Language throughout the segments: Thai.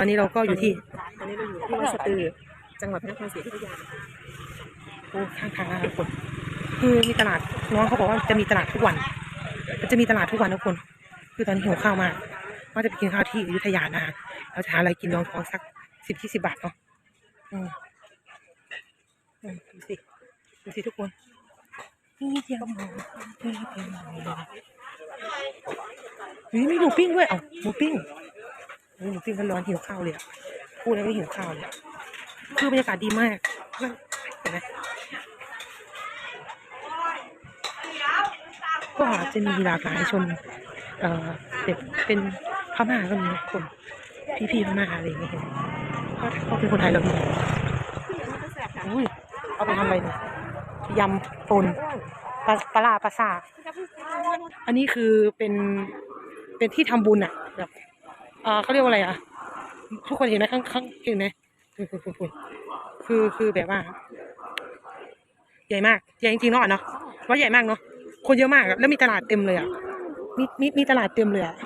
อนนี้เราก็อยู่ที่ตอนนี้เราอยู่ที่วัดสตือ จังหวัดพระนครศรีอยุธยาโอ้ข้างทางนะคะทุกคนคือมีตลาดน้องเขาบอกว่าจะมีตลาดทุกวันมันจะมีตลาดทุกวันทุกคน คือตอนนี้หิวข้าวมากว่าจะไปกินข้าวที่อยุธยานะคะเราจะหาอะไรกินรองท้องสักสิบยี่สิบบาทเนาะอืมอืมดูสิดูสิทุกคนนี่เดียวหมูนี่เดียวหมูนี่มีหมูปิ้งด้วยเอ้าหมูปิ้ง โอ้ยหมูปิ้งร้อนหิวข้าวเลยอะพูดแล้วก็หิวข้าวเลยอะคือบรรยากาศดีมากเห็นไหมก็จะมีหลากหลายชนเอ่อเป็นเป็นพม่าก็มีคนพี่พี่ๆพม่าอะไรอย่างเงี้ยเห็นไหมก็เป็นคนไทยเราดีอุ้ยเอาไปทำอะไรเนี่ยยำปนปลาปลาปลาซาอันนี้คือเป็นเป็นที่ทำบุญอะแบบ อ่อเขาเรียกว่าอะไรอะทุกคนเห็นไหมข้างข้างเห็นไหมคือคือคือคือคือแบบว่า ใหญ่มาก ใหญ่จริงๆเนาะเนาะว่าใหญ่มากเนาะคนเยอะมากอะแล้วมีตลาดเต็มเลยอะมีมีมีตลาดเต็มเลยอะ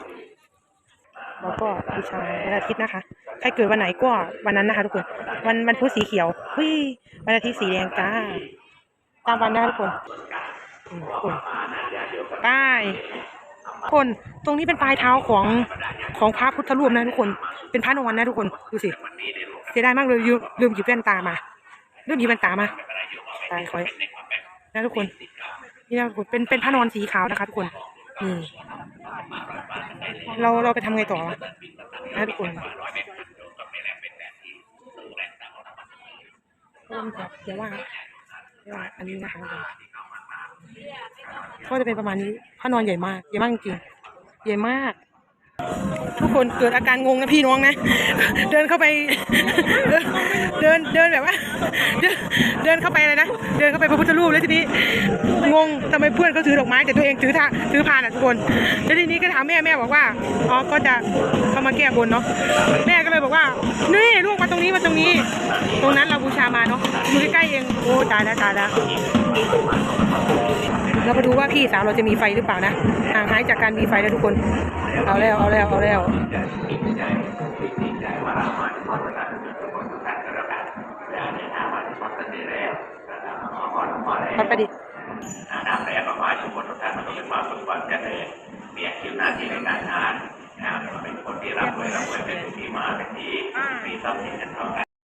แล้วก็บูชาวันอาทิตย์นะคะ ใครเกิดวันไหนก็วันนั้นนะคะทุกคน วันวันพุธสีเขียวเฮ้ยวันอาทิตย์สีแดงจ้า ตามวันนะคะทุกคนอืมคนป้ คน ตรงนี้เป็นปลายเท้าของของพระพุทธรูปนะทุกคน เป็นพระนอนนะทุกคน ดูสิ เสียดายมากเลยลืมหยิบแว่นตามาลืมหยิบแว่นตามาตายคอยนะทุกคน นี่นะทุกคนเป็นเป็นผ้านอนสีขาวนะคะทุกคนนี่เราเราไปทำไงต่อนะทุกคนเริ่มจากเดี๋ยวว่าเดี๋ยวว่าอันนี้นะคะ ก็จะเป็นประมาณนี้ผ้านอนใหญ่มากใหญ่มากจริงๆใหญ่มาก ทุกคนเกิดอาการงงนะพี่น้องนะ เดินเข้าไป เดินเดินแบบว่าเดินเข้าไปเลยนะเดินเข้าไปพระพุทธรูปแล้วทีนี้งงทำไมเพื่อนเขาถือดอกไม้แต่ตัวเองถือทาถือพานอะทุกคนแล้วทีนี้ก็ถามแม่แม่บอกว่าอ๋อก็จะเข้ามาแก้บนเนาะแม่ก็เลยบอกว่านี่ลูกมาตรงนี้มาตรงนี้ ตรงนั้นเราบูชามาเนาะอยู่ใกล้ๆเองโอ้ตายแล้วตายแล้ว เรามาดูว่าพี่สาวเราจะมีไฟหรือเปล่านะห่างหายจากการมีไฟแล้วทุกคน เอาแล้วเอาแล้วเอาแล้วมันไปดิษฐ์น้ำแรงมามาชุมชนทุกท่านมันก็เป็นความสุขความเจริญมีอาชีพหน้าที่ในการงานนะเป็นคนที่ร่ำรวยร่ำรวยเป็นผู้ที่มาเป็นที่มีทรัพย์สินเงินทองไหล